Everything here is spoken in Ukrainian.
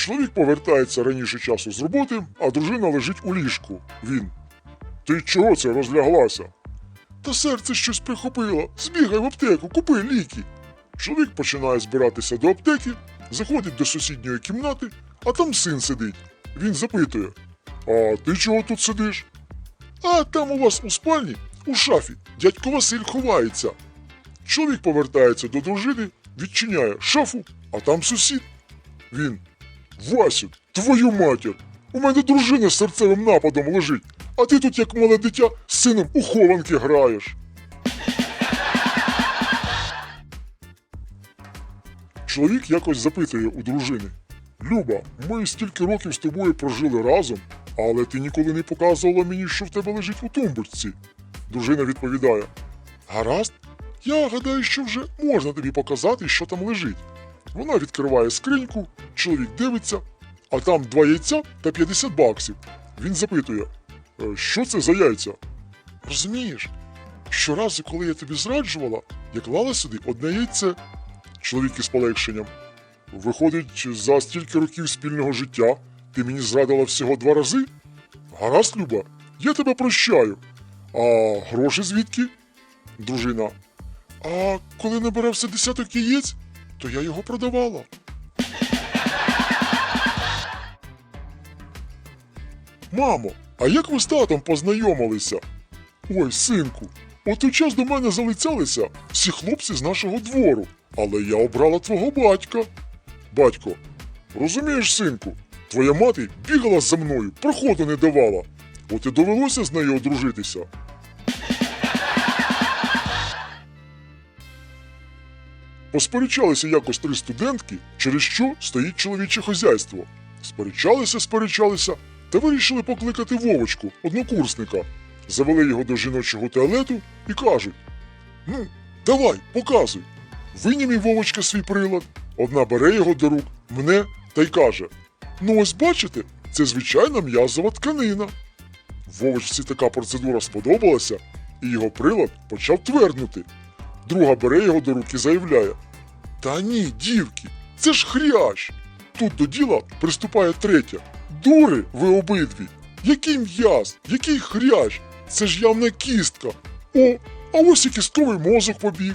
Чоловік повертається раніше часу з роботи, а дружина лежить у ліжку. Він. Ти чого це розляглася? Та серце щось прихопило. Збігай в аптеку, купи ліки. Чоловік починає збиратися до аптеки, заходить до сусідньої кімнати, а там син сидить. Він запитує: А ти чого тут сидиш? А там у вас у спальні, у шафі, дядько Василь ховається. Чоловік повертається до дружини, відчиняє шафу, а там сусід. Він. Васю, твою матір! У мене дружина з серцевим нападом лежить, а ти тут, як мале дитя, з сином у хованки граєш. Чоловік якось запитує у дружини: Люба, ми стільки років з тобою прожили разом, але ти ніколи не показувала мені, що в тебе лежить у тумбочці. Дружина відповідає: Гаразд, я гадаю, що вже можна тобі показати, що там лежить. Вона відкриває скриньку, чоловік дивиться, а там два яйця та 50 баксів. Він запитує: «Е, що це за яйця? Розумієш, щоразу, коли я тобі зраджувала, я клала сюди одне яйце. Чоловік із полегшенням. Виходить, за стільки років спільного життя ти мені зрадила всього два рази? Гаразд, Люба, я тебе прощаю. А гроші звідки? Дружина. А коли набирався десяток яєць, то я його продавала. Мамо, а як ви з татом познайомилися? Ой, синку, от у час до мене залицялися всі хлопці з нашого двору, але я обрала твого батька. Батько, розумієш, синку, твоя мати бігала за мною, проходу не давала. От і довелося з нею одружитися. Посперечалися якось три студентки, через що стоїть чоловіче хазяйство. Сперечалися, сперечалися та вирішили покликати Вовочку, однокурсника. Завели його до жіночого туалету і кажуть: Ну, давай, показуй. Винім Вовочка свій прилад. Одна бере його до рук, мне та й каже: Ну, ось бачите, це звичайна м'язова тканина. Вовочці така процедура сподобалася, і його прилад почав тверднути. Друга бере його до рук і заявляє: Та ні, дівки, це ж хрящ. Тут до діла приступає третя. Дури ви обидві. Який м'яз, який хрящ? Це ж явна кістка. О, а ось і кістковий мозок побіг.